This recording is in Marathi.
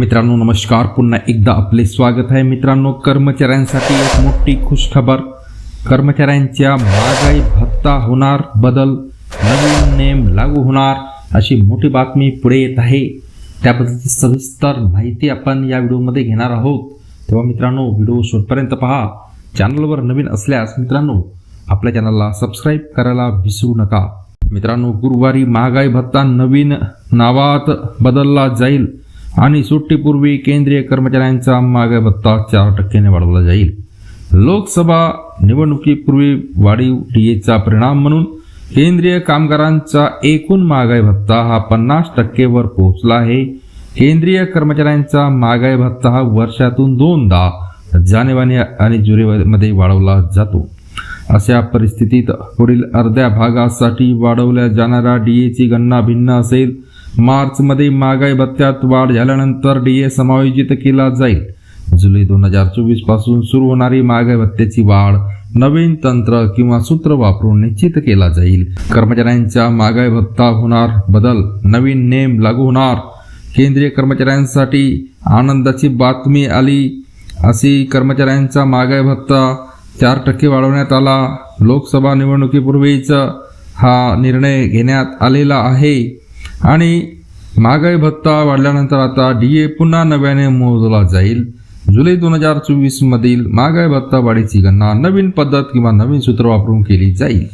मित्रांनो नमस्कार. पुन्हा एकदा आपले स्वागत आहे. मित्रांनो कर्मचाऱ्यांसाठी एक मोठी खुशखबर. कर्मचाऱ्यांच्या महागाई भत्ता होणार बदल नवीन नेम लागू होणार अशी मोठी बातमी पुढे येत आहे. त्याबद्दलची सविस्तर माहिती आपण या व्हिडिओमध्ये घेणार आहोत. तेव्हा मित्रांनो व्हिडिओ शेवटपर्यंत पहा. चॅनलवर नवीन असल्यास मित्रांनो आपल्या चॅनलला सबस्क्राईब करायला विसरू नका. मित्रांनो गुरुवारी महागाई भत्ता नवीन नावात बदलला जाईल. आणि सुट्टीपूर्वी केंद्रीय कर्मचाऱ्यांचा मागे भत्ता चार टक्क्याने वाढवला जाईल. लोकसभा निवडणुकीपूर्वी वाढीव टीएचा परिणाम म्हणून केंद्रीय कामगारांचा एकूण महागाई भत्ता हा पन्नास टक्केवर पोहोचला आहे. केंद्रीय कर्मचाऱ्यांचा महागाई भत्ता हा वर्षातून दोनदा जानेवारी आणि जुलैमध्ये वाढवला जातो. अशा परिस्थितीत पुढील अर्ध्या भागासाठी वाढवल्या जाणाऱ्या डीएची गणना भिन्न असेल. मार्चमध्ये महागाई भत्त्यात वाढ झाल्यानंतर डीए समायोजित केला जाईल. जुलै दोन हजार चोवीसपासून सुरू होणारी महागाई भत्त्याची वाढ नवीन तंत्र किंवा सूत्र वापरून निश्चित केला जाईल. कर्मचाऱ्यांच्या महागाई भत्ता होणार बदल नवीन नेम लागू होणार. केंद्रीय कर्मचाऱ्यांसाठी आनंदाची बातमी आली. अशी कर्मचाऱ्यांचा महागाई भत्ता चार टक्के वाढवण्यात आला. लोकसभा निवडणुकीपूर्वीच हा निर्णय घेण्यात आलेला आहे. आणि महागाई भत्ता वाढल्यानंतर आता डी ए पुन्हा नव्याने मोजला जाईल. जुलै दोन हजार चोवीसमधील महागाई भत्ता वाढीची गणना नवीन पद्धत किंवा नवीन सूत्र वापरून केली जाईल.